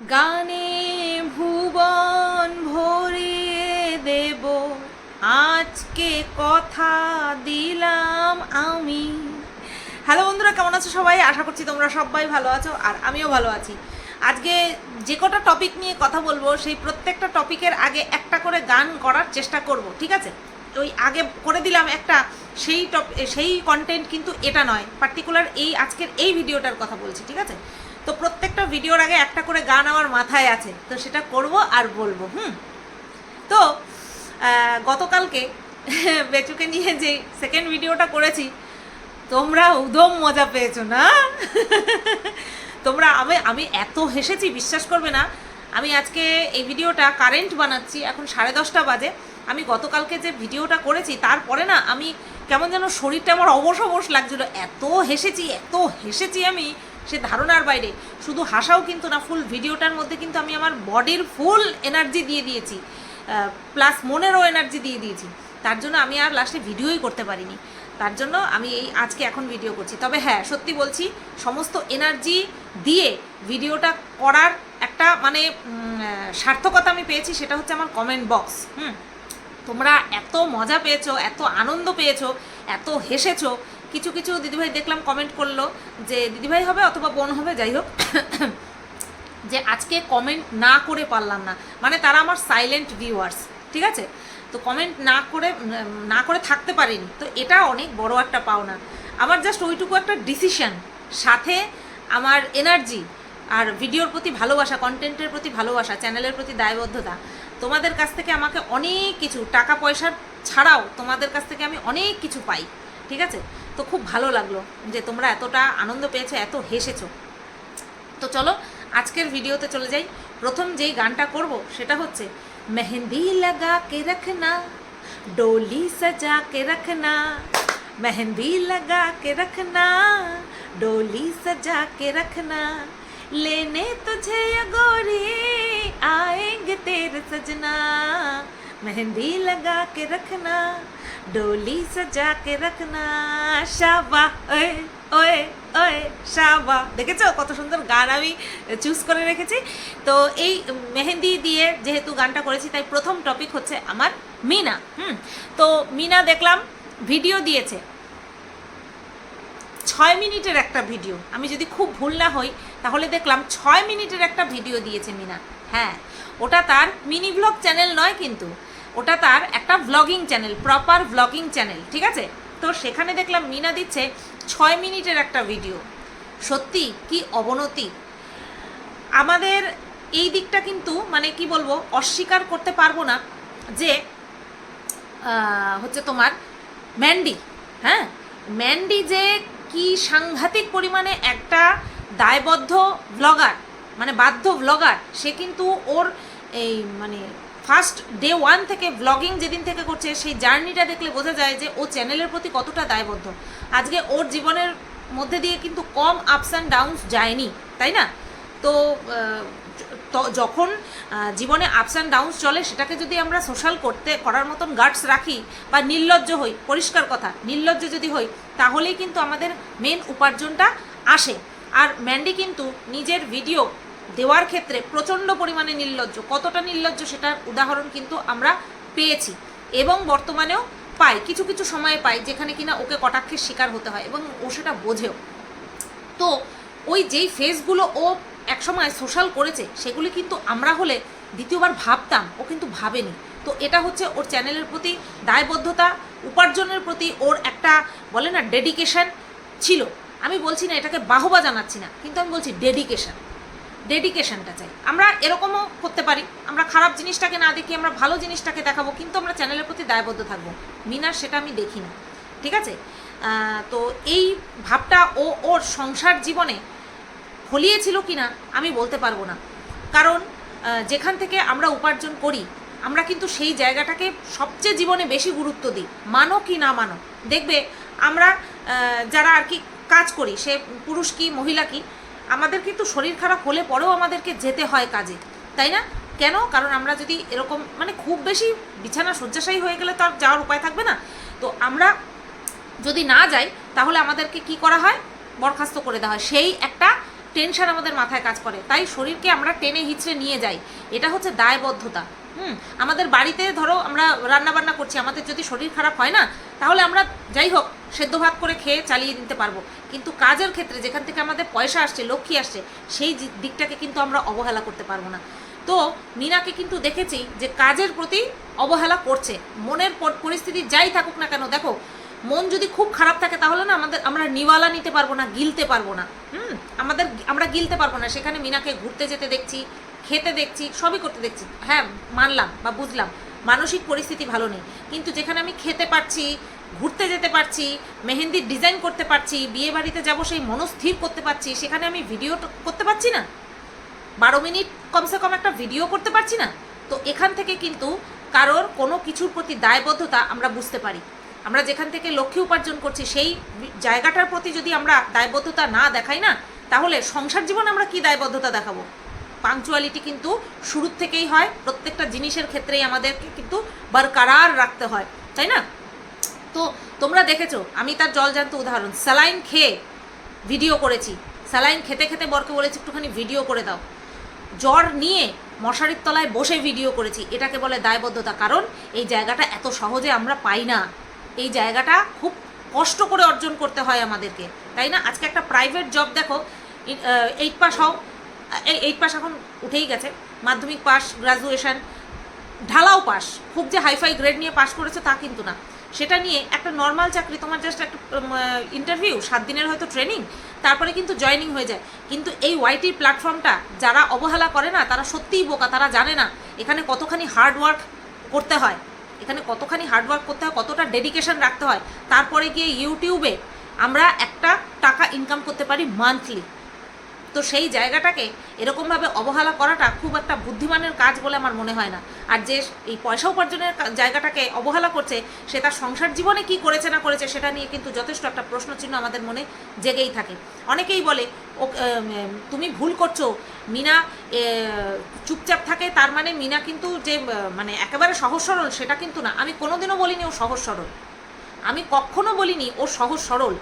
গানে ভুবন ভরিয়ে দেব। আজকে কথা দিলাম আমি। হ্যালো বন্ধুরা, কেমন আছো সবাই? আশা করছি তোমরা সবাই ভালো আছো আর আমিও ভালো আছি। আজকে যে কটা টপিক নিয়ে কথা বলব, সেই প্রত্যেকটা টপিকের আগে একটা করে গান করার চেষ্টা করব, ঠিক আছে? ওই আগে করে দিলাম একটা, সেই টপ সেই কন্টেন্ট কিন্তু এটা নয় পার্টিকুলার এই আজকের এই ভিডিওটার কথা বলছি, ঠিক আছে? তো প্রত্যেকটা ভিডিওর আগে একটা করে গান আমার মাথায় আছে, তো সেটা করব আর বলব, হুম? তো গতকালকে বেচুকে নিয়ে যে সেকেন্ড ভিডিওটা করেছি, তোমরা উদম মজা পেয়েছ না? তোমরা আমি আমি এত হেসেছি, বিশ্বাস করবে না। আমি আজকে এই ভিডিওটা কারেন্ট বানাচ্ছি, এখন সাড়ে দশটা বাজে। আমি গতকালকে যে ভিডিওটা করেছি, তারপরে না আমি কেমন যেন শরীরটা আমার অবশ অবশ লাগছিল। এত হেসেছি এত হেসেছি আমি সে ধারণার বাইরে। শুধু হাসাও কিন্তু না ফুল ভিডিওটার মধ্যে কিন্তু আমি আমার বডির ফুল এনার্জি দিয়ে দিয়েছি। প্লাস মনেরও এনার্জি দিয়ে দিয়েছি। তার জন্য আমি আর লাস্টে ভিডিওই করতে পারিনি। তার জন্য আমি এই আজকে এখন ভিডিও করছি। তবে হ্যাঁ সত্যি বলছি, সমস্ত এনার্জি দিয়ে ভিডিওটা করার একটা মানে সার্থকতা আমি পেয়েছি, সেটা হচ্ছে আমার কমেন্ট বক্স হুম? তোমরা এত মজা পেয়েছ, এত আনন্দ পেয়েছ, এত হেসেছো কিছু কিছু দিদিভাই দেখলাম কমেন্ট করল যে দিদিভাই হবে অথবা বোন হবে, যাই হোক, যে আজকে কমেন্ট না করে পারলাম না। মানে তারা আমার সাইলেন্ট ভিউয়ার্স ঠিক আছে? তো কমেন্ট না করে না করে থাকতে পারিনি। তো এটা অনেক বড় একটা পাওনা। আমার জাস্ট ওইটুকু একটা ডিসিশন সাথে আমার এনার্জি আর ভিডিওর প্রতি ভালোবাসা কন্টেন্টের প্রতি ভালোবাসা চ্যানেলের প্রতি দায়বদ্ধতা, তোমাদের কাছ থেকে আমাকে অনেক কিছু, টাকা পয়সার ছাড়াও তোমাদের কাছ থেকে আমি অনেক কিছু পাই, ঠিক আছে? তো খুব ভালো লাগল যে তোমরা এতটা আনন্দ পেয়েছ, এত হেসেছো। তো চলো, আজকের ভিডিওতে চলে যাই। প্রথম যেই গানটা করব, সেটা হচ্ছে, মেহেন্দি লাগা কে রাখনা, ডোলি সাজা কে রাখনা, মেহেন্দি লাগা কে রাখনা, ডোলি সাজা কে রাখ না লেনে তুঝে গোরে गोरी তের সজনা, মেহেন্দি লাগা কে রাখ না डोली सजा के रखना शाबा ओए ওয়ে ওয়ে শাবা দেখেছো কত সুন্দর গান আমি চুজ করে রেখেছি তো এই মেহেন্দি দিয়ে যেহেতু গানটা করেছি তাই প্রথম টপিক হচ্ছে আমার মিনা হুম তো মিনা দেখলাম ভিডিও দিয়েছে ছয় মিনিটের একটা ভিডিও আমি যদি খুব ভুল না হই তাহলে দেখলাম ছয় মিনিটের একটা ভিডিও দিয়েছে মিনা হ্যাঁ ওটা তার মিনি ব্লগ চ্যানেল নয় কিন্তু ওটা তার একটা vlogging channel proper vlogging channel ঠিক আছে? তো সেখানে দেখলাম মিনা দিচ্ছে ছয় মিনিটের একটা ভিডিও সত্যি কি অবনতি? আমাদের এই দিকটা কিন্তু মানে কি বলব, অস্বীকার করতে পারব না যে হচ্ছে তোমার ম্যান্ডি হ্যাঁ? ম্যান্ডি যে কি সাংঘাতিক পরিমাণে একটা দায়বদ্ধ ব্লগার মানে বাধ্য ব্লগার সে কিন্তু ওর এই মানে ফার্স্ট ডে ওয়ান থেকে ব্লগিং যেদিন থেকে করছে, সেই জার্নিটা দেখলে বোঝা যায় যে ও চ্যানেলের প্রতি কতটা দায়বদ্ধ। আজকে ওর জীবনের মধ্যে দিয়ে কিন্তু কম আপস অ্যান্ড ডাউনস যায়নি, তাই না? তো যখন জীবনে আপস অ্যান্ড ডাউনস চলে, সেটাকে যদি আমরা সোশ্যাল করতে, করার মতন গার্ডস রাখি বা নির্লজ্জ হই, পরিষ্কার কথা, নির্লজ্জ যদি হই, তাহলেই কিন্তু আমাদের মেন উপার্জনটা আসে। আর ম্যান্ডি কিন্তু নিজের ভিডিও দেওয়ার ক্ষেত্রে প্রচণ্ড পরিমাণে নির্লজ্জ। কতটা নির্লজ্জ সেটার উদাহরণ কিন্তু আমরা পেয়েছি এবং বর্তমানেও পাই, কিছু কিছু সময়ে পাই যেখানে কিনা ওকে কটাক্ষের শিকার হতে হয় এবং ও সেটা বোঝেও। তো ওই যেই ফেসগুলো ও একসময় সোশ্যাল করেছে, সেগুলি কিন্তু আমরা হলে দ্বিতীয়বার ভাবতাম, ও কিন্তু ভাবেনি। তো এটা হচ্ছে ওর চ্যানেলের প্রতি দায়বদ্ধতা, উপার্জনের প্রতি ওর একটা বলে না ডেডিকেশন ছিল। আমি বলছি না এটাকে বাহবা জানাচ্ছি না, কিন্তু আমি বলছি ডেডিকেশন ডেডিকেশনটা চাই। আমরা এরকমও করতে পারি। আমরা খারাপ জিনিসটাকে না দেখি আমরা ভালো জিনিসটাকে দেখাবো, কিন্তু আমরা চ্যানেলের প্রতি দায়বদ্ধ থাকব। মিনার সেটা আমি দেখি না ঠিক আছে? তো এই ভাবটা ও ওর সংসার জীবনে ফলিয়েছিল কি না আমি বলতে পারব না। কারণ যেখান থেকে আমরা উপার্জন করি, আমরা কিন্তু সেই জায়গাটাকে সবচেয়ে জীবনে বেশি গুরুত্ব দিই। মানো কি না মানো? দেখবে, আমরা যারা আর কি কাজ করি, সে পুরুষ কি, মহিলা কি আমাদের কিন্তু শরীর খারাপ হলে পরেও আমাদেরকে যেতে হয় কাজে, তাই না? কেন? কারণ আমরা যদি এরকম মানে খুব বেশি বিছানা শয্যাশায়ী হয়ে গেলে তো আর যাওয়ার উপায় থাকবে না। তো আমরা যদি না যাই, তাহলে আমাদেরকে কি করা হয়? বরখাস্ত করে দেওয়া হয়। সেই একটা টেনশন আমাদের মাথায় কাজ করে। তাই শরীরকে আমরা টেনে হিচড়ে নিয়ে যাই। এটা হচ্ছে দায়বদ্ধতা। হুম, আমাদের বাড়িতে ধরো আমরা রান্না বান্না করছি, আমাদের যদি শরীর খারাপ হয় না, তাহলে আমরা যাই হোক, সেদ্ধ ভাত করে খেয়ে চালিয়ে নিতে পারব। কিন্তু কাজের ক্ষেত্রে যেখান থেকে আমাদের পয়সা আসছে, লক্ষ্মী আসছে, সেই দিকটাকে কিন্তু আমরা অবহেলা করতে পারব না। তো মিনাকে কিন্তু দেখেছি যে কাজের প্রতি অবহেলা করছে। মনের পরিস্থিতি যাই থাকুক না কেন, দেখো, মন যদি খুব খারাপ থাকে, তাহলে না আমাদের আমরা নিওয়ালা নিতে পারব না, গিলতে পারব না। হুম? আমাদের আমরা গিলতে পারব না। সেখানে মিনাকে ঘুরতে যেতে দেখছি, খেতে দেখছি, সবই করতে দেখছি। হ্যাঁ মানলাম বা বুঝলাম। মানসিক পরিস্থিতি ভালো নেই। কিন্তু যেখানে আমি খেতে পারছি, ঘুরতে যেতে পারছি মেহেন্দির ডিজাইন করতে পারছি, বিয়ে বাড়িতে যাব সেই মনস্থির করতে পারছি, সেখানে আমি ভিডিও করতে পারছি না। বারো মিনিট কমসে কম একটা ভিডিও করতে পারছি না। তো এখান থেকে কিন্তু কারোর কোনো কিছুর প্রতি দায়বদ্ধতা আমরা বুঝতে পারি। আমরা যেখান থেকে লক্ষ্মী উপার্জন করছি, সেই জায়গাটার প্রতি যদি আমরা দায়বদ্ধতা না দেখাই না তাহলে সংসার জীবন আমরা কি দায়বদ্ধতা দেখাবো? পাংচুয়ালিটি কিন্তু শুরুর থেকেই হয়, প্রত্যেকটা জিনিসের ক্ষেত্রেই আমাদেরকে কিন্তু বরকরার রাখতে হয়, তাই না? তো তোমরা দেখেছ, আমি তার জলজান্ত উদাহরণ, স্যালাইন খেয়ে ভিডিও করেছি। স্যালাইন খেতে খেতে বরকে বলেছি, একটুখানি ভিডিও করে দাও। জ্বর নিয়ে মশারির তলায় বসে ভিডিও করেছি, এটাকে বলে দায়বদ্ধতা, কারণ এই জায়গাটা এত সহজে আমরা পাই না। এই জায়গাটা খুব কষ্ট করে অর্জন করতে হয় আমাদেরকে, তাই না? আজকে একটা প্রাইভেট জব দেখো এইট পাস হও এইট পাস এখন উঠেই গেছে। মাধ্যমিক পাস গ্রাজুয়েশন ঢালাও পাস খুব যে হাইফাই গ্রেড নিয়ে পাস করেছে তা কিন্তু না। সেটা নিয়ে একটা নর্মাল চাকরি, তোমার জাস্ট একটা ইন্টারভিউ সাত দিনের হয়তো ট্রেনিং তারপরে কিন্তু জয়েনিং হয়ে যায়। কিন্তু এই ওয়াইটির প্ল্যাটফর্মটা যারা অবহেলা করে না, তারা সত্যিই বোকা, তারা জানে না এখানে কতখানি হার্ড ওয়ার্ক করতে হয়। এখানে কতখানি হার্ড ওয়ার্ক করতে হয়, কতটা ডেডিকেশন রাখতে হয়। তারপরে গিয়ে ইউটিউবে আমরা একটা টাকা ইনকাম করতে পারি মান্থলি তো সেই জায়গাটাকে এরকমভাবে অবহেলা করাটা খুব একটা বুদ্ধিমানের কাজ বলে আমার মনে হয় না। আর যে এই পয়সা উপার্জনের জায়গাটাকে অবহেলা করছে, সে তার সংসার জীবনে কি করেছে না করেছে সেটা নিয়ে কিন্তু যথেষ্ট একটা প্রশ্ন প্রশ্নচিহ্ন আমাদের মনে জেগেই থাকে। অনেকেই বলে ও তুমি ভুল করছ। মিনা চুপচাপ থাকে, তার মানে মিনা কিন্তু যে মানে একেবারে সহজ সরল, সেটা কিন্তু না। আমি কোনোদিনও বলিনি ও সহজ সরল। আমি কখনো বলিনি ও সহজ সরল।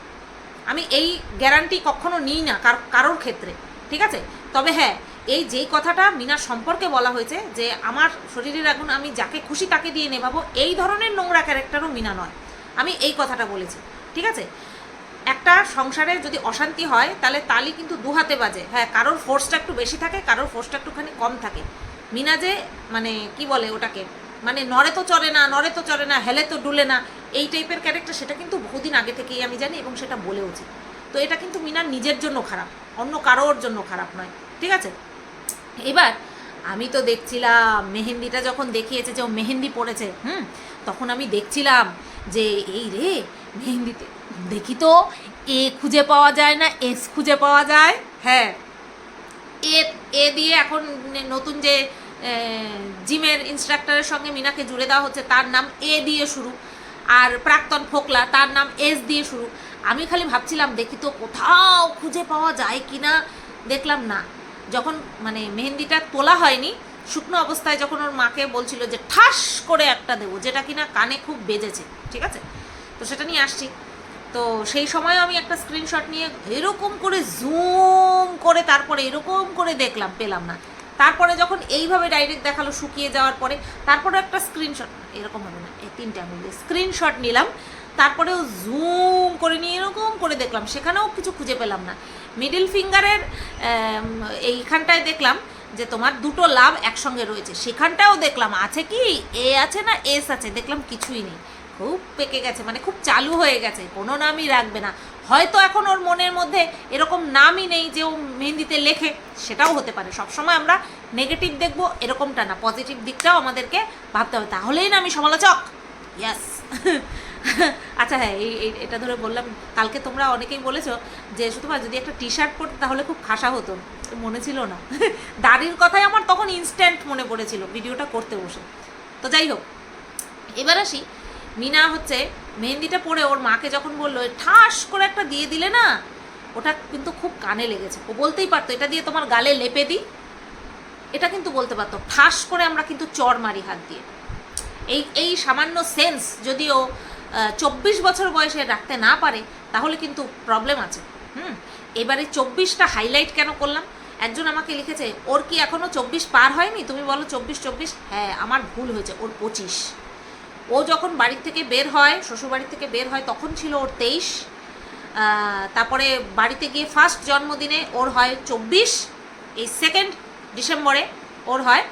আমি এই গ্যারান্টি কখনো নিই না কার কারোর ক্ষেত্রে। ঠিক আছে? তবে হ্যাঁ এই যেই কথাটা মিনার সম্পর্কে বলা হয়েছে যে আমার শরীরের আগুন আমি যাকে খুশি তাকে দিয়ে নেভাবো, এই ধরনের নোংরা ক্যারেক্টারও মিনা নয়। আমি এই কথাটা বলেছি, ঠিক আছে? একটা সংসারে যদি অশান্তি হয়, তাহলে তালি কিন্তু দু হাতে বাজে। হ্যাঁ কারোর ফোর্সটা একটু বেশি থাকে, কারোর ফোর্সটা একটুখানি কম থাকে। মিনা যে মানে কি বলে ওটাকে? মানে নড়ে তো চলে না, নড়ে তো চলে না, হেলে তো ডুলে না, এই টাইপের ক্যারেক্টার সেটা কিন্তু বহুদিন আগে থেকেই আমি জানি এবং সেটা বলেওছি। তো এটা কিন্তু মিনার নিজের জন্য খারাপ, অন্য কারোর জন্য খারাপ নয়, ঠিক আছে? এবার আমি তো দেখছিলাম, মেহেন্দিটা যখন দেখিয়েছে যে ও মেহেন্দি পড়েছে হুম? তখন আমি দেখছিলাম যে এই রে, মেহেন্দিতে, দেখি তো, এ খুঁজে পাওয়া যায় না, এস খুঁজে পাওয়া যায় হ্যাঁ। এ এ দিয়ে এখন নতুন যে জিমের ইনস্ট্রাক্টরের সঙ্গে মিনাকে জুড়ে দেওয়া হচ্ছে, তার নাম এ দিয়ে শুরু। আর প্রাক্তন ফোকলা, তার নাম এস দিয়ে শুরু। আমি খালি ভাবছিলাম, দেখি তো কোথাও খুঁজে পাওয়া যায় কি না দেখলাম না। যখন মানে মেহেন্দিটা তোলা হয়নি, শুকনো অবস্থায় যখন ওর মাকে বলছিল যে, ঠাস করে একটা দেবো, যেটা কিনা কানে খুব বেজেছে ঠিক আছে? তো সেটা নিয়ে আসছি। তো সেই সময় আমি একটা স্ক্রিনশট নিয়ে এরকম করে জুম করে তারপরে এরকম করে দেখলাম, পেলাম না। তারপরে যখন এইভাবে ডাইরেক্ট দেখাল শুকিয়ে যাওয়ার পরে, তারপরে একটা স্ক্রিনশট এরকম হবে না, এই তিনটে দিয়ে স্ক্রিনশট নিলাম। তারপরেও জুম করে নিয়ে এরকম করে দেখলাম। সেখানেও কিছু খুঁজে পেলাম না। মিডিল ফিঙ্গারের এইখানটায় দেখলাম যে তোমার দুটো লাভ একসঙ্গে রয়েছে। সেখানটাও দেখলাম, আছে কি? এ আছে না, এস আছে, দেখলাম কিছুই নেই। খুব পেকে গেছে মানে খুব চালু হয়ে গেছে, কোনো নামই রাখবে না। হয়তো এখন ওর মনের মধ্যে এরকম নামই নেই যে ও মেহেন্দিতে লেখে, সেটাও হতে পারে। সবসময় আমরা নেগেটিভ দেখব, এরকমটা না। পজিটিভ দিকটাও আমাদেরকে ভাবতে হবে। তাহলেই না আমি সমালোচক? ইয়াস আচ্ছা হ্যাঁ এই এটা ধরে বললাম, কালকে তোমরা অনেকেই বলেছ যে, শুধুমাত্র যদি একটা টি শার্ট পরতে তাহলে খুব খাসা হতো। মনে ছিল না। দাড়ির কথাই আমার তখন ইনস্ট্যান্ট মনে পড়েছিল, ভিডিওটা করতে বসে। তো যাই হোক, এবার আসি। মিনা হচ্ছে মেহেন্দিটা পরে ওর মাকে যখন বলল, ঠাস করে একটা দিয়ে দিলে না? ওটা কিন্তু খুব কানে লেগেছে। ও বলতেই পারতো, এটা দিয়ে তোমার গালে লেপে দিই। এটা কিন্তু বলতে পারতো, ঠাস করে আমরা কিন্তু চর মারি হাত দিয়ে। এই এই সামান্য সেন্স যদি ও চব্বিশ বছর বয়সে রাখতে না পারে, তাহলে কিন্তু প্রবলেম আছে। হুম? এবারে চব্বিশটা হাইলাইট কেন করলাম? একজন আমাকে লিখেছে, ওর কি এখনও চব্বিশ পার হয়নি? তুমি বলো, চব্বিশ চব্বিশ? হ্যাঁ আমার ভুল হয়েছে, ওর পঁচিশ। ও যখন বাড়ির থেকে বের হয়, শ্বশুরবাড়ির থেকে বের হয়, তখন ছিল ওর তেইশ। তারপরে বাড়িতে গিয়ে ফার্স্ট জন্মদিনে ওর হয় চব্বিশ, এই সেকেন্ড ডিসেম্বরে ওর হয়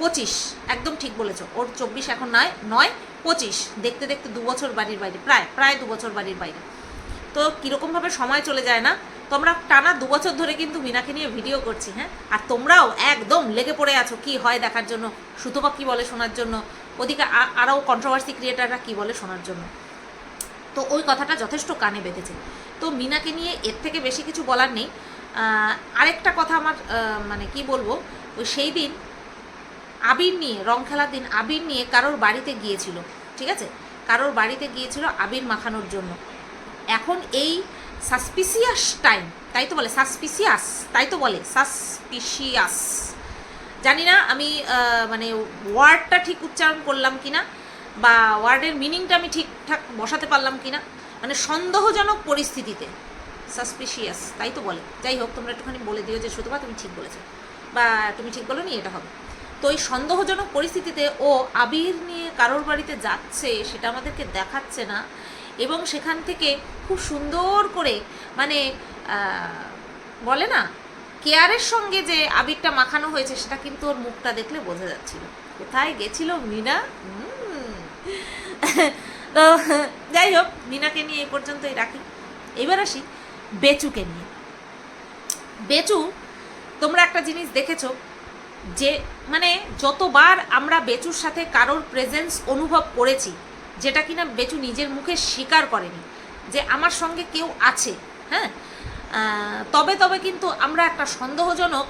পঁচিশ। একদম ঠিক বলেছ, ওর চব্বিশ এখন নয় নয় পঁচিশ, দেখতে দেখতে দু বছর বাড়ির বাইরে, প্রায় প্রায় দু বছর বাড়ির বাইরে। তো কীরকমভাবে সময় চলে যায় না? তোমরা টানা দু বছর ধরে কিন্তু মিনাকে নিয়ে ভিডিও করছি হ্যাঁ? আর তোমরাও একদম লেগে পড়ে আছো কি হয় দেখার জন্য, সুতপা কী বলে শোনার জন্য, ওদিকে আরও কন্ট্রোভার্সি ক্রিয়েটাররা কী বলে শোনার জন্য। তো ওই কথাটা যথেষ্ট কানে বেঁধেছে। তো মিনাকে নিয়ে এর থেকে বেশি কিছু বলার নেই। আরেকটা কথা আমার মানে কি বলব, ওই সেই দিন আবির নিয়ে, রং খেলার দিন আবির নিয়ে কারোর বাড়িতে গিয়েছিল, ঠিক আছে? কারোর বাড়িতে গিয়েছিল আবির মাখানোর জন্য। এখন এই সাসপিসিয়াস টাইম, তাই তো বলে? সাসপিসিয়াস, তাই তো বলে? সাসপিসিয়াস। জানি না আমি মানে ওয়ার্ডটা ঠিক উচ্চারণ করলাম কি না বা ওয়ার্ডের মিনিংটা আমি ঠিকঠাক বসাতে পারলাম কি না মানে সন্দেহজনক পরিস্থিতিতে। সাসপিসিয়াস, তাই তো বলে? যাই হোক, তোমরা একটুখানি বলে দিও যে শুধুবা তুমি ঠিক বলেছ। বা তুমি ঠিক বলো নি এটা হবে। তো এই সন্দেহজনক পরিস্থিতিতে ও আবির নিয়ে কারোর বাড়িতে যাচ্ছে, সেটা আমাদেরকে দেখাচ্ছে না। এবং সেখান থেকে খুব সুন্দর করে মানে বলে না, কেয়ারের সঙ্গে যে আবিরটা মাখানো হয়েছে, সেটা কিন্তু ওর মুখটা দেখলে বোঝা যাচ্ছিল। কোথায় গেছিল মিনা। তো যাই হোক, মিনাকে নিয়ে এই পর্যন্তই রাখি। এবার আসি বেচুকে নিয়ে। বেচু, তোমরা একটা জিনিস দেখেছ যে মানে যতবার আমরা বেচুর সাথে কারোর প্রেজেন্স অনুভব করেছি, যেটা কিনা বেচু নিজের মুখে স্বীকার করেনি, যে আমার সঙ্গে কেউ আছে হ্যাঁ? তবে তবে কিন্তু আমরা একটা সন্দেহজনক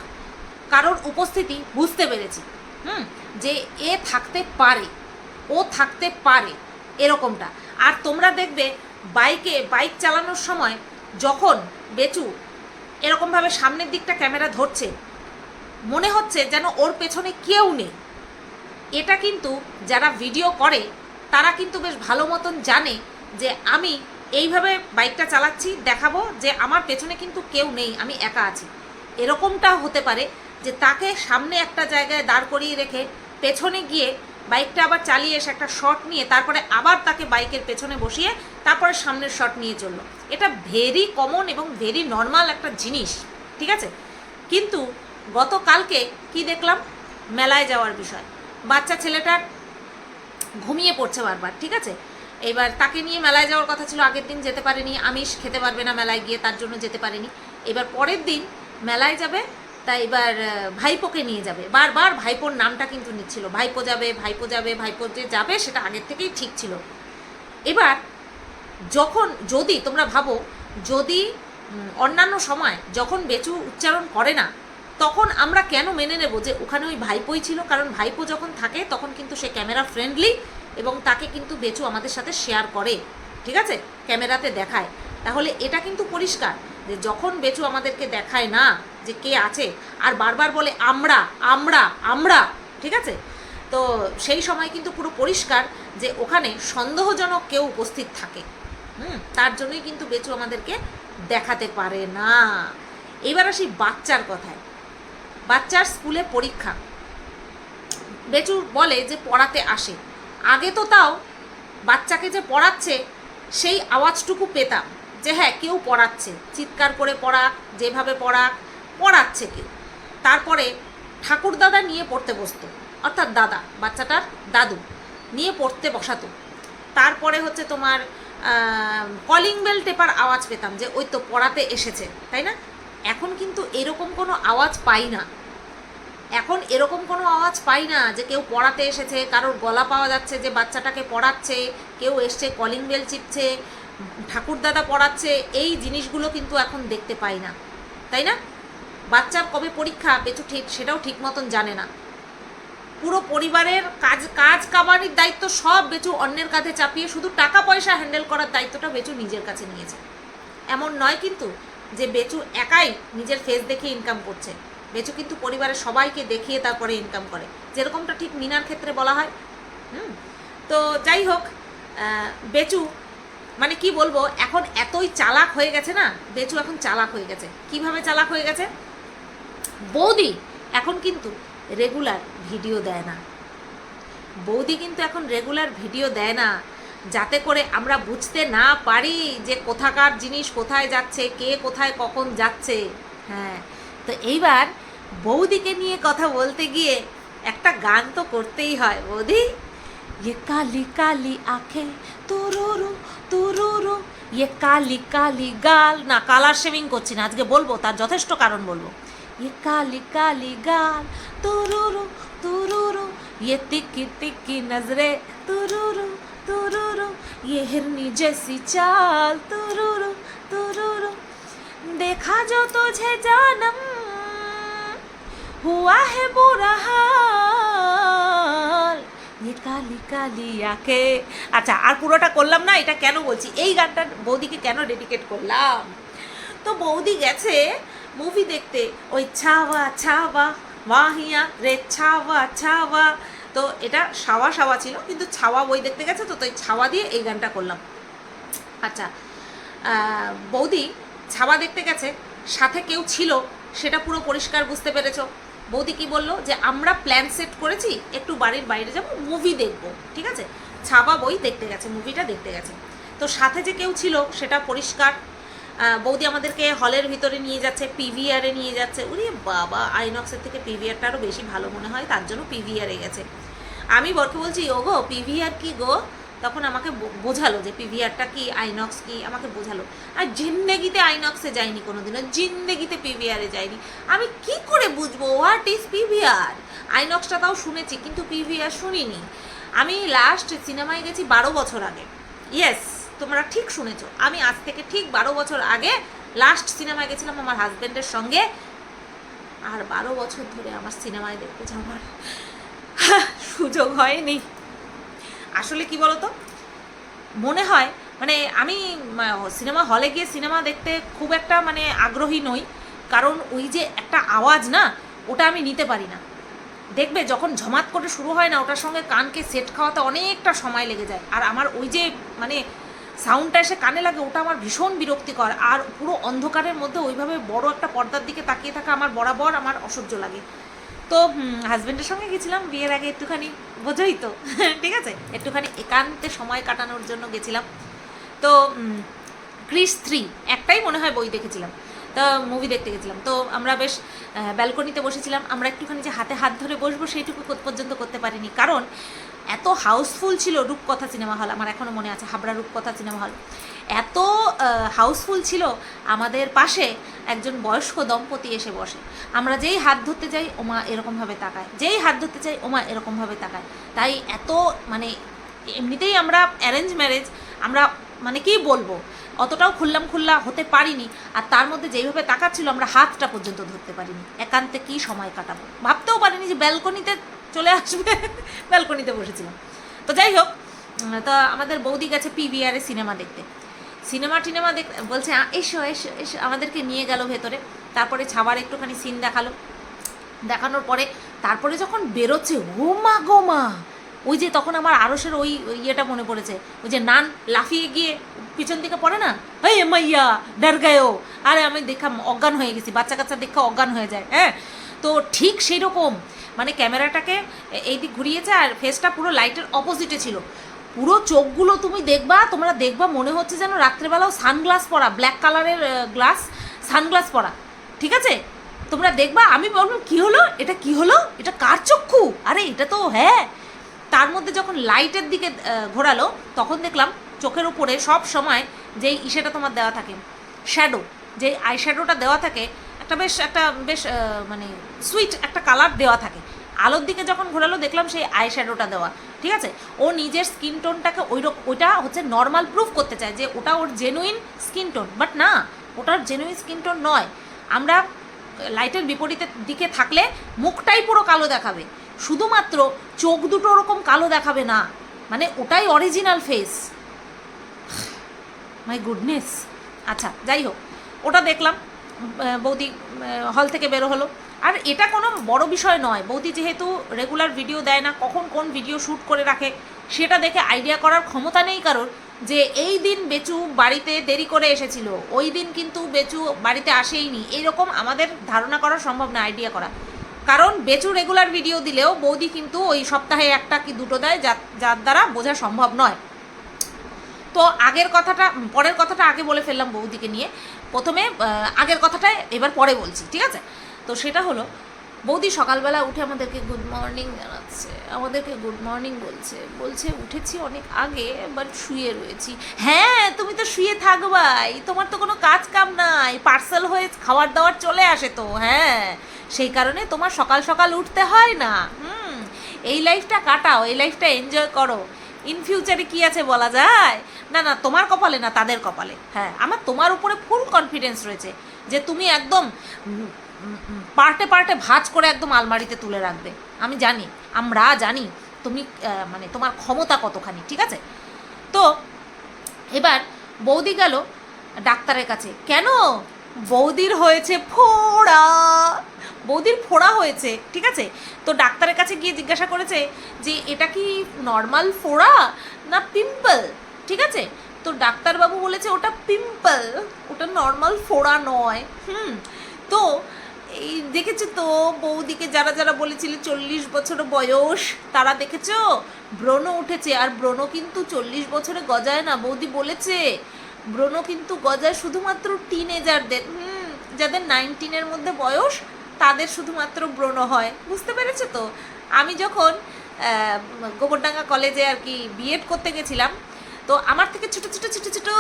কারোর উপস্থিতি বুঝতে পেরেছি, হুম? যে এ থাকতে পারে, ও থাকতে পারে, এরকমটা। আর তোমরা দেখবে বাইকে, বাইক চালানোর সময় যখন বেচু এরকমভাবে সামনের দিকটা ক্যামেরা ধরছে মনে হচ্ছে যেন ওর পেছনে কেউ নেই। এটা কিন্তু যারা ভিডিও করে, তারা কিন্তু বেশ ভালো মতন জানে যে আমি এইভাবে বাইকটা চালাচ্ছি, দেখাবো যে আমার পেছনে কিন্তু কেউ নেই, আমি একা আছি। এরকমটা হতে পারে যে তাকে সামনে একটা জায়গায় দাঁড় করিয়ে রেখে পেছনে গিয়ে বাইকটা আবার চালিয়ে এসে একটা শট নিয়ে তারপরে আবার তাকে বাইকের পেছনে বসিয়ে তারপরে সামনের শট নিয়ে চলল। এটা ভেরি কমন এবং ভেরি নর্মাল একটা জিনিস, ঠিক আছে? কিন্তু গতকালকে কি দেখলাম? মেলায় যাওয়ার বিষয়। বাচ্চা ছেলেটার ঘুমিয়ে পড়ছে বারবার, ঠিক আছে? এবার তাকে নিয়ে মেলায় যাওয়ার কথা ছিল, আগের দিন যেতে পারেনি, আমিষ খেতে পারবে না মেলায় গিয়ে, তার জন্য যেতে পারেনি। এবার পরের দিন মেলায় যাবে তাই এবার ভাইপোকে নিয়ে যাবে। বারবার ভাইপোর নামটা কিন্তু নিচ্ছিল। ভাইপো যাবে ভাইপো যাবে, ভাইপো যে যাবে, সেটা আগের থেকেই ঠিক ছিল। এবার যখন, যদি তোমরা ভাবো, যদি অন্যান্য সময় যখন বেচু উচ্চারণ করে না তখন আমরা কেন মেনে নেব যে ওখানে ওই ভাইপোই ছিল? কারণ ভাইপো যখন থাকে, তখন কিন্তু সে ক্যামেরা ফ্রেন্ডলি এবং তাকে কিন্তু বেচু আমাদের সাথে শেয়ার করে। ঠিক আছে? ক্যামেরাতে দেখায়। তাহলে এটা কিন্তু পরিষ্কার যে যখন বেচু আমাদেরকে দেখায় না যে কে আছে, আর বারবার বলে আমরা আমরা আমরা, ঠিক আছে? তো সেই সময় কিন্তু পুরো পরিষ্কার যে ওখানে সন্দেহজনক কেউ উপস্থিত থাকে। হুম? তার জন্যই কিন্তু বেচু আমাদেরকে দেখাতে পারে না। এবার আসি বাচ্চার কথায়। বাচ্চার স্কুলে পরীক্ষা। বেচু বলে যে পড়াতে আসে। আগে তো তাও বাচ্চাকে যে পড়াচ্ছে, সেই আওয়াজটুকু পেতাম যে হ্যাঁ কেউ পড়াচ্ছে। চিৎকার করে পড়াক যেভাবে পড়াক পড়াচ্ছে কেউ। তারপরে ঠাকুর দাদা নিয়ে পড়তে বসতো। অর্থাৎ দাদা, বাচ্চাটার দাদু নিয়ে পড়তে বসাতো। তারপরে হচ্ছে তোমার কলিং বেল টেপার আওয়াজ পেতাম যে ওই তো পড়াতে এসেছে, তাই না? এখন কিন্তু এরকম কোনো আওয়াজ পাই না। এখন এরকম কোনো আওয়াজ পাই না যে কেউ পড়াতে এসেছে, কারোর গলা পাওয়া যাচ্ছে যে বাচ্চাটাকে পড়াচ্ছে, কেউ এসছে কলিং বেল চিপছে ঠাকুরদাদা পড়াচ্ছে, এই জিনিসগুলো কিন্তু এখন দেখতে পাই না। তাই না? বাচ্চার কবে পরীক্ষা, বেচু ঠিক, সেটাও ঠিক মতন জানে না। পুরো পরিবারের কাজ কাজ কামানির দায়িত্ব সব বেচু অন্যের কাঁধে চাপিয়ে শুধু টাকা পয়সা হ্যান্ডেল করার দায়িত্বটা বেচু নিজের কাছে নিয়েছে। এমন নয় কিন্তু যে বেচু একাই নিজের ফেস দেখে ইনকাম করছে। বেচু কিন্তু পরিবারের সবাইকে দেখিয়ে তারপরে ইনকাম করে। যেরকমটা ঠিক মিনার ক্ষেত্রে বলা হয়। হুম? তো যাই হোক বেচু মানে কি বলব, এখন এতই চালাক হয়ে গেছে না, বেচু এখন চালাক হয়ে গেছে। কীভাবে চালাক হয়ে গেছে? বৌদি এখন কিন্তু রেগুলার ভিডিও দেয় না। বৌদি কিন্তু এখন রেগুলার ভিডিও দেয় না। যাতে করে আমরা বুঝতে না পারি যে কোথাকার জিনিস কোথায় যাচ্ছে কে কোথায় কখন যাচ্ছে হ্যাঁ তো এইবার বৌদিকে নিয়ে কথা বলতে গিয়ে একটা গান তো করতেই হয় বৌদি ये काली काली आंखें तुरुरु तुरुरु ये काली काली गाल না কালার শেভিং করছি না আজকে বলবো তার যথেষ্ট কারণ বলবো ये काली काली गाल तुरुरु तुरुरु ये तिक्की तिक्की नजरे तुरुरु तुरुरु ये हिरनी जैसी चाल तुरुरु तुरुरु देखा जो तुझे जानम हुआ है बुरा हाल ये কালি কালি আঁকে আচ্ছা আর পুরোটা করলাম না এটা কেন বলছি এই গানটা বৌদিকে কেন ডেডিকেট করলাম তো বৌদি গেছে মুভি দেখতে ওই ছাওয়া ছাওয়া মাহিয়া রে ছাওয়া ছাওয়া তো এটা সাওয়া সাওয়া ছিল, কিন্তু ছাওয়া বই দেখতে গেছে তো, তাই ছাওয়া দিয়ে এই গানটা করলাম। আচ্ছা বৌদি ছাওয়া দেখতে গেছে, সাথে কেউ ছিল, সেটা পুরো পরিষ্কার বুঝতে পেরেছ। বৌদি কি বলল যে, আমরা প্ল্যান সেট করেছি, একটু বাড়ির বাইরে যাব মুভি দেখব, ঠিক আছে? ছাবা বই দেখতে গেছে মুভিটা দেখতে গেছে। তো সাথে যে কেউ ছিল, সেটা পরিষ্কার। বৌদি আমাদেরকে হলের ভিতরে নিয়ে যাচ্ছে পিভিআরে নিয়ে যাচ্ছে। উনি বাবা আইনক্সের থেকে পিভিআরটা আরও বেশি ভালো মনে হয়, তার জন্য পিভিআরে গেছে। আমি বরকে বলছি ও গো পিভিআর কি গো? তখন আমাকে বোঝালো যে পিভিআরটা কি আইনক্স কি, আমাকে বোঝালো। আর জিন্দেগিতে আইনক্সে যাইনি কোনোদিনও, জিন্দেগিতে পিভিআরে যাইনি আমি কি করে বুঝব? হোয়াট ইজ পিভিআর আইনক্সটা তাও শুনেছি, কিন্তু পিভিআর শুনিনি। আমি লাস্ট সিনেমায় গেছি বারো বছর আগে। ইয়েস তোমরা ঠিক শুনেছো। আমি আজ থেকে ঠিক বারো বছর আগে লাস্ট সিনেমায় গেছিলাম আমার হাজব্যান্ডের সঙ্গে। আর বারো বছর ধরে আমার সিনেমায় দেখতে যাওয়ার সুযোগ হয়নি। আসলে কি বলতো? মনে হয় মানে আমি সিনেমা হলে গিয়ে সিনেমা দেখতে খুব একটা মানে আগ্রহী নই। কারণ ওই যে একটা আওয়াজ না, ওটা আমি নিতে পারি না। দেখবে যখন ঝমাত করে শুরু হয় না, ওটার সঙ্গে কানকে সেট খাওয়াতে অনেকটা সময় লেগে যায়। আর আমার ওই যে মানে সাউন্ডটা এসে কানে লাগে, ওটা আমার ভীষণ বিরক্তিকর। আর পুরো অন্ধকারের মধ্যে ওইভাবে বড় একটা পর্দার দিকে তাকিয়ে থাকা আমার বরাবর আমার অসহ্য লাগে। তো হাজব্যান্ডের সঙ্গে গেছিলাম, বিয়ের আগে একটুখানি বোঝোই তো, ঠিক আছে? একটুখানি একান্তে সময় কাটানোর জন্য গেছিলাম। তো ক্রিস থ্রি একটাই মনে হয় বই দেখেছিলাম। তো মুভি দেখতে গেছিলাম। তো, আমরা বেশ ব্যালকনিতে বসেছিলাম। আমরা একটুখানি যে হাতে হাত ধরে বসবো সেইটুকু পর্যন্ত করতে পারিনি। কারণ, এত হাউসফুল ছিল রূপকথা সিনেমা হল আমার এখনও মনে আছে, হাবড়া রূপকথা সিনেমা হল এত হাউসফুল ছিল আমাদের পাশে একজন বয়স্ক দম্পতি এসে বসে। আমরা যেই হাত ধরতে যাই ওমা এরকমভাবে তাকায়। যেই হাত ধরতে চাই, ওমা এরকমভাবে তাকায়। তাই এত মানে এমনিতেই আমরা অ্যারেঞ্জ ম্যারেজ আমরা মানে কি বলব? অতটাও খুললাম খুল্লা হতে পারিনি। আর তার মধ্যে যেইভাবে তাকাচ্ছিল, আমরা হাতটা পর্যন্ত ধরতে পারিনি। একান্তে কি সময় কাটাবো? ভাবতেও পারিনি যে ব্যালকনিতে চলে আসবে। ব্যালকনিতে বসেছিলাম। তো যাই হোক তো আমাদের বৌদি গেছে পিভিআরে সিনেমা দেখতে। সিনেমা টিনেমা দেখ, বলছে এসো এসো এসো। আমাদেরকে নিয়ে গেল ভেতরে। তারপরে ছাবার একটুখানি সিন দেখাল। দেখানোর পরে তারপরে যখন বেরোচ্ছে, ও মা গো মা! ওই যে তখন আমার আরসের ওই ইয়েটা মনে পড়েছে। ওই যে নান লাফিয়ে গিয়ে পিছন দিকে পড়ে না? এই মাইয়া, ডর গেও আরে আমি দেখা অজ্ঞান হয়ে গেছি। বাচ্চা কাচ্চা দেখা অজ্ঞান হয়ে যায় হ্যাঁ? তো ঠিক সেই রকম মানে ক্যামেরাটাকে এই দিক ঘুরিয়েছে আর ফেসটা পুরো লাইটের অপোজিটে ছিল। পুরো চোখগুলো তুমি দেখবা, তোমরা দেখবা মনে হচ্ছে যেন রাত্রেবেলাও সানগ্লাস পরা ব্ল্যাক কালারের গ্লাস সানগ্লাস পরা। ঠিক আছে? তোমরা দেখবা, আমি বললাম কি হলো? এটা কি হলো? এটা কার চক্ষু? আরে, এটা তো হ্যাঁ। তার মধ্যে যখন লাইটের দিকে ঘোরালো, তখন দেখলাম চোখের উপরে সব সময় যেই ইসেটা তোমার দেওয়া থাকে শ্যাডো যে আই শ্যাডোটা দেওয়া থাকে, একটা বেশ একটা বেশ মানে সুইট একটা কালার দেওয়া থাকে। আলোর দিকে যখন ঘোরালো, দেখলাম সেই আই শ্যাডোটা দেওয়া, ঠিক আছে? ও নিজের স্কিন টোনটাকে ওই ওইটা হচ্ছে নর্মাল প্রুফ করতে চায় যে ওটা ওর জেনুইন স্কিন টোন বাট না ওটার জেনুইন স্কিন টোন নয়। আমরা লাইটের বিপরীতের দিকে থাকলে মুখটাই পুরো কালো দেখাবে। শুধুমাত্র চোখ দুটো ওরকম কালো দেখাবে না মানে ওটাই অরিজিনাল ফেস মাই গুডনেস আচ্ছা যাই হোক, ওটা দেখলাম বৌদি হল থেকে বেরো হলো। আর এটা কোনো বড় বিষয় নয়। বৌদি যেহেতু রেগুলার ভিডিও দেয় না, কখন কোন ভিডিও শ্যুট করে রাখে, সেটা দেখে আইডিয়া করার ক্ষমতা নেই কারোর যে এই দিন বেচু বাড়িতে দেরি করে এসেছিল, ওই দিন কিন্তু বেচু বাড়িতে আসেইনি। এইরকম আমাদের ধারণা করা সম্ভব না আইডিয়া করা। কারণ বেচু রেগুলার ভিডিও দিলেও বৌদি কিন্তু ওই সপ্তাহে একটা কি দুটো দেয়, যা, যার দ্বারা বোঝা সম্ভব নয়। তো আগের কথাটা, পরের কথাটা আগে বলে ফেললাম বৌদিকে নিয়ে। প্রথমে আগের কথাটা এবার পরে বলছি, ঠিক আছে? তো সেটা হলো, বৌদি সকালবেলা উঠে আমাদেরকে গুড মর্নিং জানাচ্ছে, আমাদেরকে গুড মর্নিং বলছে। বলছে, উঠেছি অনেক আগে বাট শুয়ে রয়েছি। হ্যাঁ তুমি তো শুয়ে থাকবাই তোমার তো কোনো কাজ কাম নাই পার্সেল হয়ে খাবার দাবার চলে আসে তো হ্যাঁ। সেই কারণে তোমার সকাল সকাল উঠতে হয় না, হুম। এই লাইফটা কাটাও, এই লাইফটা এনজয় করো। ইন ফিউচারে কি আছে বলা যায়? না না, তোমার কপালে না, তাদের কপালে। হ্যাঁ আমার তোমার উপরে ফুল কনফিডেন্স রয়েছে যে তুমি একদম পার্টে পার্টে ভাঁজ করে একদম আলমারিতে তুলে রাখবে। আমি জানি, আমরা জানি তুমি মানে তোমার ক্ষমতা কতখানি, ঠিক আছে? তো এবার বৌদি গেল ডাক্তারের কাছে। কেন? বৌদির হয়েছে ফোড়া। বৌদির ফোড়া হয়েছে, ঠিক আছে? তো ডাক্তারের কাছে গিয়ে জিজ্ঞাসা করেছে যে, এটা কি নর্মাল ফোড়া না পিম্পল ঠিক আছে? তো ডাক্তারবাবু বলেছে, ওটা পিম্পল ওটা নর্মাল ফোড়া নয়। হুম, তো এই দেখেছ তো, বৌদিকে যারা যারা বলেছিল চল্লিশ বছর বয়স, তারা দেখেছ? ব্রণ উঠেছে, আর ব্রণ কিন্তু চল্লিশ বছরে গজায় না, বৌদি বলেছে। ব্রণ কিন্তু গজায় শুধুমাত্র টিনেজারদের হুম, যাদের নাইনটিনের মধ্যে বয়স, তাদের শুধুমাত্র ব্রণ হয়। বুঝতে পেরেছ তো? আমি যখন গোবরডাঙ্গা কলেজে আর কি বিএড করতে গেছিলাম, তো আমার থেকে ছোটো ছোটো ছোটো ছোটো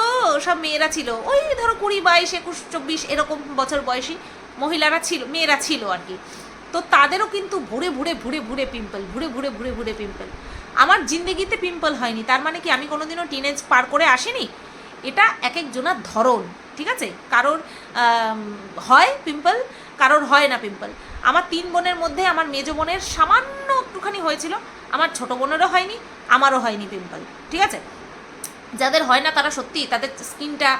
সব মেয়েরা ছিল। ওই ধরো কুড়ি, বাইশ, একুশ, চব্বিশ, এরকম বছর বয়সী। মহিলারা ছিল, মেয়েরা ছিল আর কি। তো তাদেরও কিন্তু ভুরে ভুরে ভুরে ভুরে পিম্পল ভুরে ভুরে ভুরে ভুরে পিম্পল আমার জিন্দগিতে পিম্পল হয়নি, তার মানে কি আমি কোনোদিনও টিনেজ পার করে আসিনি? এটা এক একজনার ধরন, ঠিক আছে? কারোর হয় পিম্পল কারোর হয় না পিম্পল আমার তিন বোনের মধ্যে আমার মেজো বোনের সামান্য একটুখানি হয়েছিল, আমার ছোট বোনেরও হয়নি, আমারও হয়নি পিম্পল ঠিক আছে? যাদের হয় না তারা সত্যি তাদের স্কিনটা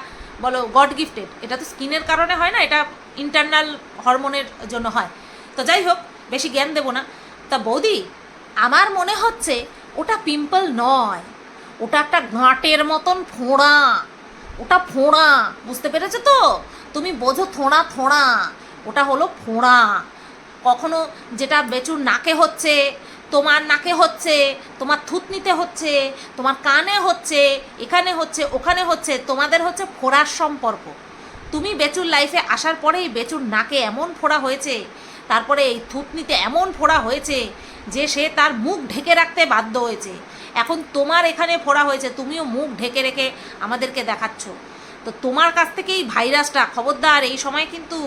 বলো গড গিফটেড এটা তো স্কিনের কারণে হয় না, এটা ইন্টারনাল হরমোনের জন্য হয়। তো যাই হোক, বেশি জ্ঞান দেবো না। তা বৌদি, আমার মনে হচ্ছে ওটা পিম্পল নয়। ওটা একটা ঘাঁটের মতন ফোঁড়া। ওটা ফোঁড়া। বুঝতে পেরেছ তো? তুমি বোঝো থোঁড়া থোঁড়া। ওটা হলো ফোঁড়া। কখনো যেটা বেচুর নাকে হচ্ছে, তোমার নাকে হচ্ছে, তোমার থুতনিতে হচ্ছে, তোমার কানে হচ্ছে, এখানে হচ্ছে, ওখানে হচ্ছে, তোমাদের হচ্ছে ফোড়ার সম্পর্ক। তুমি বেচুর লাইফে আসার পরেই বেচুর নাকে এমন ফোড়া হয়েছে, তারপরে এই থুতনিতে এমন ফোড়া হয়েছে যে সে তার মুখ ঢেকে রাখতে বাধ্য হয়েছে। এখন তোমার এখানে ফোড়া হয়েছে, তুমিও মুখ ঢেকে রেখে আমাদেরকে দেখাচ্ছ। তো তোমার কাছ থেকেই ভাইরাসটা খবরদার, এই সময় কিন্তু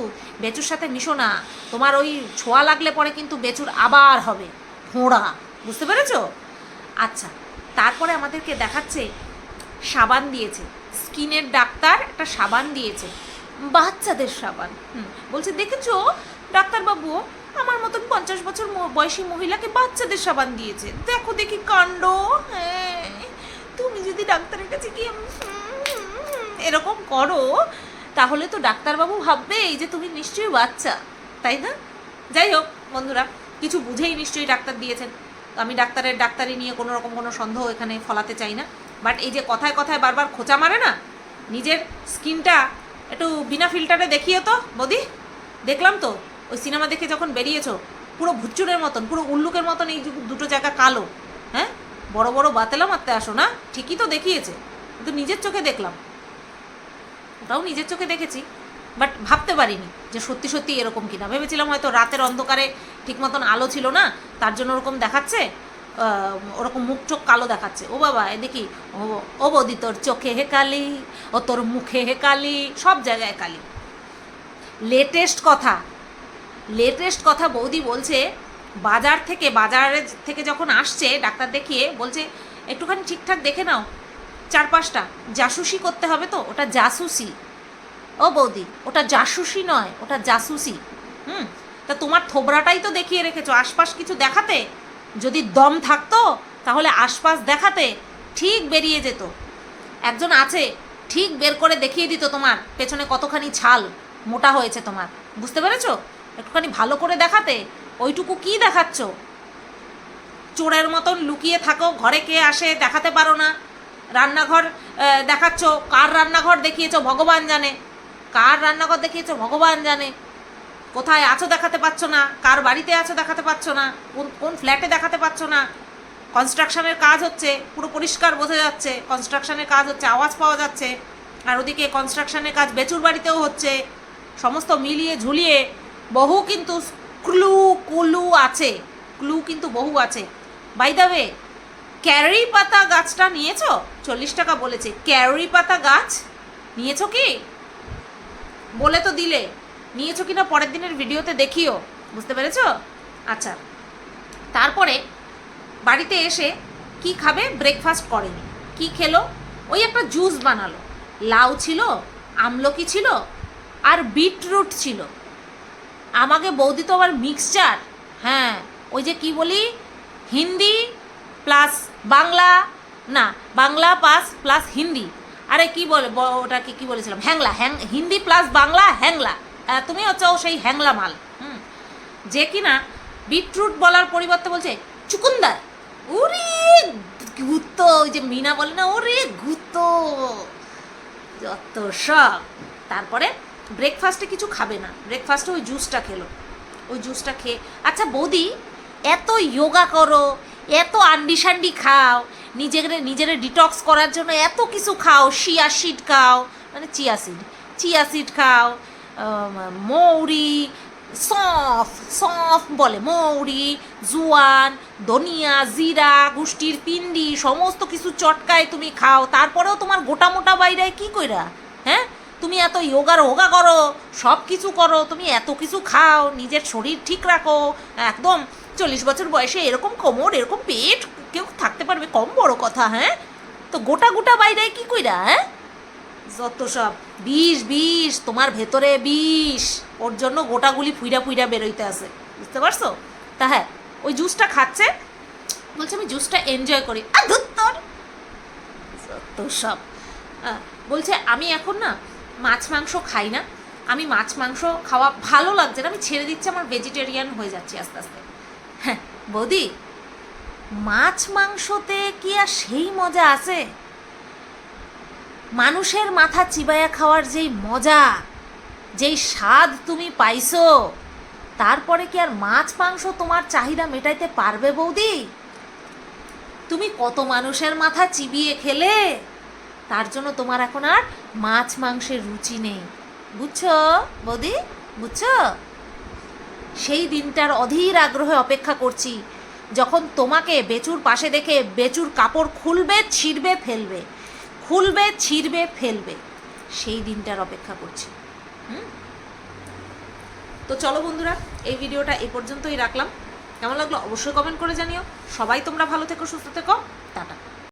বেচুর সাথে মিশো না। তোমার ওই ছোঁয়া লাগলে পরে কিন্তু বেচুর আবার হবে, ফোঁড়া। বুঝতে পেরেছ? আচ্ছা তারপরে আমাদেরকে দেখাচ্ছে, সাবান দিয়েছে। স্কিনের ডাক্তার একটা সাবান দিয়েছে। বাচ্চাদের সাবান। হুম, বলছে, দেখেছ? ডাক্তারবাবু, আমার মতন পঞ্চাশ বছর বয়সী মহিলাকে বাচ্চাদের সাবান দিয়েছে। দেখো দেখি কাণ্ড। হ্যাঁ তুমি যদি ডাক্তারের কাছে গিয়ে এরকম করো, তাহলে তো ডাক্তারবাবু ভাববে, এই যে তুমি নিশ্চয়ই বাচ্চা, তাই না? যাই হোক, বন্ধুরা, কিছু বুঝেই নিশ্চয়ই ডাক্তার দিয়েছেন। আমি ডাক্তারের ডাক্তারি নিয়ে কোনো রকম কোনো সন্দেহ এখানে ফলাতে চাই না। বাট এই যে কথায় কথায় বারবার খোঁচা মারে না, নিজের স্কিনটা একটু বিনা ফিল্টারে দেখিও তো, বদি। দেখলাম তো, ওই সিনেমা দেখে যখন বেরিয়েছো, পুরো ভুচ্চুরের মতন, পুরো উল্লুকের মতন এই দুটো জায়গা কালো হ্যাঁ? বড় বড় বাতেলা মারতে আসো না? ঠিকই তো দেখিয়েছে, কিন্তু নিজের চোখে দেখলাম। ওটাও নিজের চোখে দেখেছি, বাট ভাবতে পারিনি যে সত্যি সত্যি এরকম কিনা। ভেবেছিলাম হয়তো রাতের অন্ধকারে ঠিক মতন আলো ছিল না, তার জন্য ওরকম দেখাচ্ছে। ওরকম মুখ চোখ কালো দেখাচ্ছে। ও বাবা, এ দেখি, ও বৌদি তোর চোখে হে কালি, ও তোর মুখে হে কালি, সব জায়গায় কালি। লেটেস্ট কথা লেটেস্ট কথা বৌদি বলছে, বাজার থেকে বাজারের থেকে যখন আসছে, ডাক্তার দেখিয়ে বলছে, একটুখানি ঠিকঠাক দেখে নাও চার পাঁচটা জাসুসি করতে হবে তো, ওটা জাসুসি। ও বৌদি, ওটা জাসুসি নয়, ওটা জাসুসি। হুম, তা তোমার থোবরাটাই তো দেখিয়ে রেখেছো, আশপাশ কিছু দেখাতে? যদি দম থাকতো, তাহলে আশপাশ দেখাতে ঠিক বেরিয়ে যেত। একজন আছে, ঠিক বের করে দেখিয়ে দিত তোমার, পেছনে কতখানি ছাল, মোটা হয়েছে তোমার। বুঝতে পেরেছ? একটুখানি ভালো করে দেখাতে, ওইটুকু কি দেখাচ্ছ? চোরের মতন লুকিয়ে থাকো, ঘরে কে আসে দেখাতে পারো না। রান্নাঘর দেখাচ্ছ, কার রান্নাঘর দেখিয়েছো ভগবান জানে। কার রান্নাঘর দেখিয়েছ ভগবান জানে। কোথায় আছো দেখাতে পাচ্ছ না? কার বাড়িতে আছো দেখাতে পাচ্ছ না? কোন কোন ফ্ল্যাটে দেখাতে পাচ্ছ না? কনস্ট্রাকশনের কাজ হচ্ছে, পুরো পরিষ্কার বোঝা যাচ্ছে কনস্ট্রাকশনের কাজ হচ্ছে, আওয়াজ পাওয়া যাচ্ছে। আর ওদিকে কনস্ট্রাকশনের কাজ বেচুর বাড়িতেও হচ্ছে। সমস্ত মিলিয়ে ঝুলিয়ে বহু কিন্তু ক্লু কুলু আছে। ক্লু কিন্তু বহু আছে। বাই দ্য ওয়ে ক্যারি পাতা গাছটা নিয়েছো? চল্লিশ টাকা বলেছে। ক্যারি পাতা গাছ নিয়েছো কি? বলে তো দিলে। নিয়েছো কিনা পরের দিনের ভিডিওতে দেখিও, বুঝতে পেরেছ? আচ্ছা তারপরে বাড়িতে এসে কি খাবে ব্রেকফাস্ট করেনি। কি খেলো? ওই একটা জুস বানালো। লাউ ছিল, আমলকি ছিল, আর বিটরুট ছিল। আমাকে বৌদি তো আবার মিক্সচার হ্যাঁ ওই যে কি বলি? হিন্দি প্লাস বাংলা, না, বাংলা পাস প্লাস হিন্দি। আরে কি বলে ওটাকে কি বলেছিলাম? হ্যাংলা, হ্যাং, হিন্দি প্লাস বাংলা, হ্যাংলা। তুমি হচ্ছে সেই হ্যাংলা মাল। হুম। যে কিনা বিটরুট বলার পরিবর্তে বলছে, চুকুন্দার, ওরে গুতো ওই যে মিনা বলে না, ওরে গুতো যত সব। তারপরে ব্রেকফাস্টে কিছু খাবে না। ব্রেকফাস্টে ওই জুসটা খেলো। ওই জুসটা খেয়ে আচ্ছা বৌদি, এত যোগা করো, এত আন্ডি সান্ডি খাও, নিজের নিজের ডিটক্স করার জন্য এত কিছু খাও শিয়া সিড খাও। মানে চিয়া সিড চিয়া সিড খাও মৌরি, সফ সফ বলে মৌরি, জুয়ান, ধনিয়া, জিরা, গুষ্টির পিন্ডি, সমস্ত কিছু চটকায় তুমি খাও। তারপরেও তোমার গোটা মোটা বাইরে কি কইরা? হ্যাঁ? তুমি এত যোগার হোগা করো সব কিছু করো, তুমি এত কিছু খাও, নিজের শরীর ঠিক রাখো, একদম চল্লিশ বছর বয়সে এরকম কোমর, এরকম পেট, কেউ থাকতে পারবে, কম বড় কথা হ্যাঁ? তো গোটা গোটা বাইরে কি কইরা হ্যাঁ? যত সব। বিষ বিষ, তোমার ভেতরে বিষ। ওর জন্য গোটাগুলি ফুইরা ফুইরা বেরোইতে আছে। বুঝতে পারছ? তা হ্যাঁ ওই জুসটা খাচ্ছে। বলছে, আমি জুসটা এনজয় করি। আর সব। বলছে, আমি এখন না মাছ, মাংস খাই না। আমি মাছ, মাংস খাওয়া ভালো লাগছে না। আমি ছেড়ে দিচ্ছি, আমার ভেজিটেরিয়ান হয়ে যাচ্ছি আস্তে আস্তে। হ্যাঁ বৌদি, মাছ, মাংসতে কি আর সেই মজা আছে? মানুষের মাথা চিবায়া খাওয়ার যেই মজা, যেই স্বাদ তুমি পাইছো, তারপরে কি আর মাছ মাংস তোমার চাহিদা মেটাইতে পারবে বৌদি? তুমি কত মানুষের মাথা চিবিয়ে খেলে, তার জন্য তোমার এখন আর মাছ মাংসের রুচি নেই। বুঝছ বৌদি? বুঝছ? সেই দিনটার অধীর আগ্রহে অপেক্ষা করছি, যখন তোমাকে বেচুর পাশে দেখে বেচুর কাপড় খুলবে, ছিঁড়বে, ফেলবে। খুলবে, ছিঁড়বে, ফেলবে। সেই দিনটার অপেক্ষা করছি। হুম? তো চলো বন্ধুরা, এই ভিডিওটা এ পর্যন্তই রাখলাম। কেমন লাগল অবশ্যই কমেন্ট করে জানিও। সবাই তোমরা ভালো থেকো, সুস্থ থেকো। টাটা।